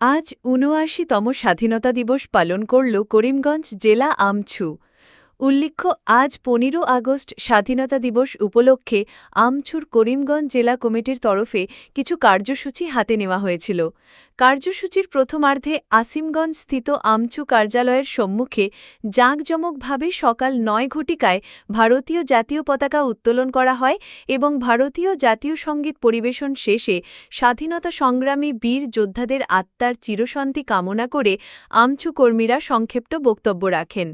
আজ উনআশিতম স্বাধীনতা দিবস পালন করল করিমগঞ্জ জেলা আমছু। উল্লেখ্য, আজ পনেরো আগস্ট স্বাধীনতা দিবস উপলক্ষে আমছুর করিমগঞ্জ জেলা কমিটির তরফে কিছু কার্যসূচি হাতে নেওয়া হয়েছিল। কার্যসূচির প্রথমার্ধে আসিমগঞ্জ স্থিত আমছু কার্যালয়ের সম্মুখে জাঁকজমকভাবে সকাল নয় ঘটিকায় ভারতীয় জাতীয় পতাকা উত্তোলন করা হয় এবং ভারতীয় জাতীয় সংগীত পরিবেশন শেষে স্বাধীনতা সংগ্রামী বীর যোদ্ধাদের আত্মার চিরশান্তি কামনা করে আমছু কর্মীরা সংক্ষিপ্ত বক্তব্য রাখেন।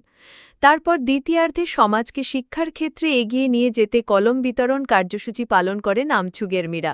তারপর দ্বিতীয়ার্ধে সমাজকে শিক্ষার ক্ষেত্রে এগিয়ে নিয়ে যেতে কলম বিতরণ কার্যসূচি পালন করেন আমছুগেরমিরা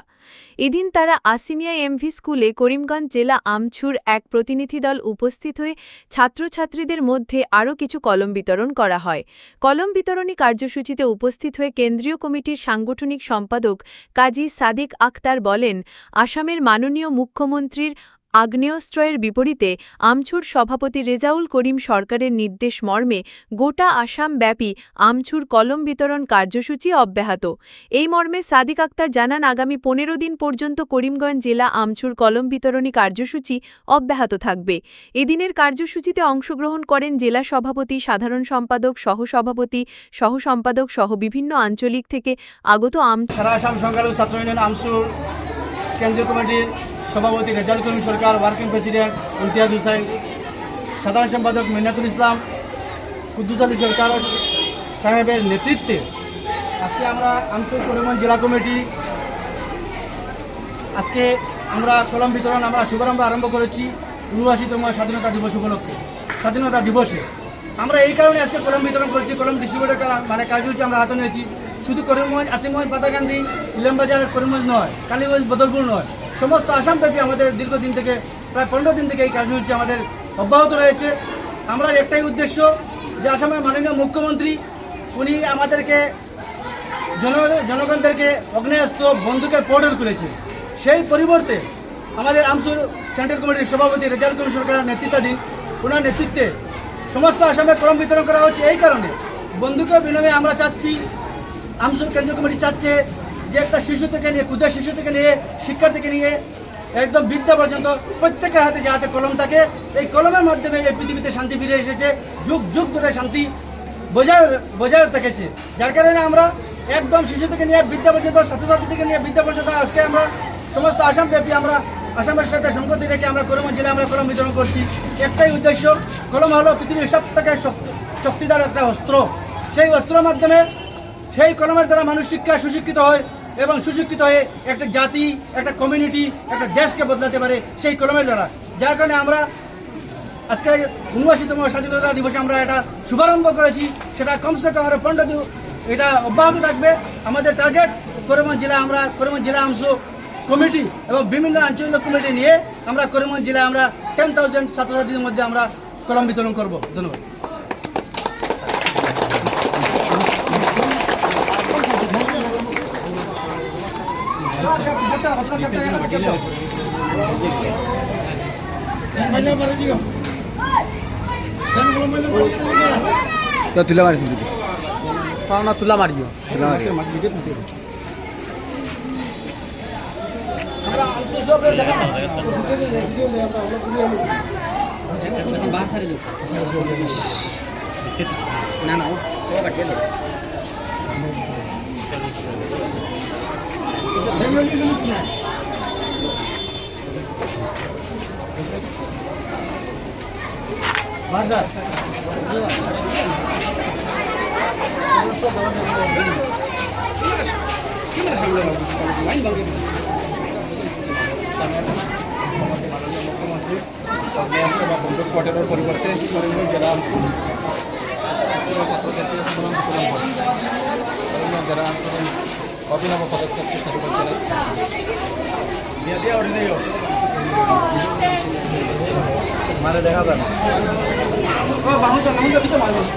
এদিন তারা আসিমিয়া এমভি স্কুলে করিমগঞ্জ জেলা আমছুর এক প্রতিনিধি দল উপস্থিত হয়ে ছাত্রছাত্রীদের মধ্যে আরও কিছু কলম বিতরণ করা হয়। কলম বিতরণী কার্যসূচিতে উপস্থিত হয়ে কেন্দ্রীয় কমিটির সাংগঠনিক সম্পাদক কাজী সাদিক আক্তার বলেন, আসামের মাননীয় মুখ্যমন্ত্রীর আগ্নেয়স্ত্রয়ের বিপরীতে আমছুর সভাপতি রেজাউল করিম সরকারের নির্দেশ মর্মে গোটা আসাম ব্যাপী আমছুর কলম বিতরণ কার্যসূচি অব্যাহত। এই মর্মে সাদিক আক্তার জানান, আগামী পনেরো দিন পর্যন্ত করিমগঞ্জ জেলা আমছুর কলম বিতরণী কার্যসূচি অব্যাহত থাকবে। এদিনের কার্যসূচিতে অংশগ্রহণ করেন জেলা সভাপতি, সাধারণ সম্পাদক, সহসভাপতি, সহসম্পাদক সহ বিভিন্ন আঞ্চলিক থেকে আগত আম সারা আসাম সংখ্যালঘু ছাত্র ইউনিয়ন আমসুর কেন্দ্রীয় কমিটির সভাপতি রেজাল করিম সরকার, ওয়ার্কিং প্রেসিডেন্ট ইমতিয়াজ হুসাইন সাধারণ সম্পাদক মিনাতুল ইসলাম, কুদ্দুস আলী সরকার সাহেবের নেতৃত্বে আজকে আমরা আমসুর করিমগঞ্জ জেলা কমিটি, আজকে আমরা কলম বিতরণ আমরা শুভারম্ভ আরম্ভ করেছি উনআশিতম স্বাধীনতা দিবস উপলক্ষে। স্বাধীনতা দিবসে। আমরা এই কারণে আজকে কলম বিতরণ করছি, কলম ডিস্ট্রিবিউটার মানে কার্যসূচি আমরা হাতে নিয়েছি। শুধু করিমগঞ্জ আসিমগঞ্জ পাতাকান্দি ইলামবাজার, করিমগঞ্জ নয়, কালীগঞ্জ, বদরপুর নয়। সমস্ত আসামব্যাপী আমাদের দীর্ঘদিন থেকে, প্রায় পনেরো দিন থেকে এই কার্যসূচি আমাদের অব্যাহত রয়েছে। আমরা একটাই উদ্দেশ্য যে আসামের মাননীয় মুখ্যমন্ত্রী, উনি আমাদেরকে জন, জনগণদেরকে অগ্নেয়াস্ত্র বন্দুকের পোর্টাল খুলেছে। সেই পরিবর্তে আমাদের আমসুর সেন্ট্রাল কমিটির সভাপতি রেজাল করিম সরকারের নেতৃত্বাধীন ওনার নেতৃত্বে সমস্ত আসামে কলম বিতরণ করা হচ্ছে। এই কারণে বন্দুকের বিনিময়ে আমরা চাচ্ছি, আমসুর কেন্দ্রীয় কমিটি চাচ্ছে যে একটা শিশু থেকে নিয়ে ক্ষুদ্র শিশু থেকে নিয়ে শিক্ষার থেকে নিয়ে, একদম বিদ্যা পর্যন্ত প্রত্যেকের হাতে যাতে কলম থাকে, এই কলমের মাধ্যমে এই পৃথিবীতে শান্তি ফিরে এসেছে, যুগ যুগ ধরে শান্তি বজায় বজায় থেকেছে যার কারণে আমরা একদম শিশু থেকে নিয়ে বিদ্যা পর্যন্ত, ছাত্রছাত্রী থেকে নিয়ে বিদ্যা পর্যন্ত আজকে আমরা সমস্ত আসামব্যাপী আমরা, আসামের সাথে সংগতি রেখে আমরা করিমগঞ্জ জেলায় আমরা কলম বিতরণ করছি। একটাই উদ্দেশ্য, কলম হলো পৃথিবীর সব থেকে শক্তিদার একটা অস্ত্র। সেই অস্ত্রের মাধ্যমে সেই কলমের দ্বারা মানুষ শিক্ষা, সুশিক্ষিত হয়। এবং সুশিক্ষিত হয়ে একটা জাতি, একটা কমিউনিটি একটা দেশকে বদলাতে পারে সেই কলমের দ্বারা। যার কারণে আমরা আজকে উনআশিতম স্বাধীনতা দিবসে আমরা এটা শুভারম্ভ করেছি। সেটা কমসে কম আমরা পনেরো দিন এটা অব্যাহত থাকবে। আমাদের টার্গেট করিমগঞ্জ জেলা, আমরা করিমগঞ্জ জেলা অংশ কমিটি এবং বিভিন্ন আঞ্চলিক কমিটি নিয়ে আমরা করিমগঞ্জ জেলায় আমরা টেন থাউজেন্ড ছাত্রছাত্রীদের মধ্যে আমরা কলম বিতরণ করব। ধন্যবাদ। তো তুলে মারিস পাওনা তুলা মারিও না না ও কাটিয়ে দেবো বন্দুক পটেরোর পরিবর্তে করিমগঞ্জ জেলা আন্দোলন ছাত্রছাত্রীরা সুনাম করিমগঞ্জ আন্দোলন অভিনব পদক্ষেপকে সাধুবাদ জানাই মানে দেখা যাবে বাহুটা বাহুটা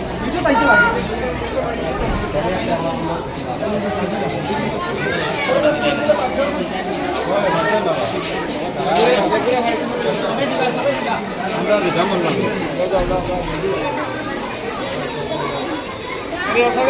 Apa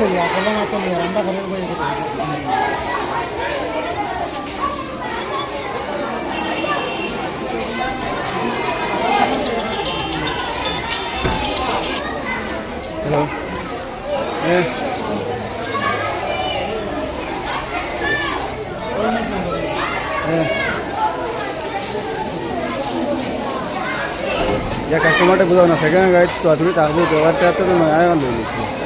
লেগে কলম হাতে লেগে আমরা ঘরের বই যে কাস্টমারটা বুঝাও না, সেখানে গাড়ি তো তুমি তারপর ব্যবহারটা তো আমি আয় লই নিচ্ছি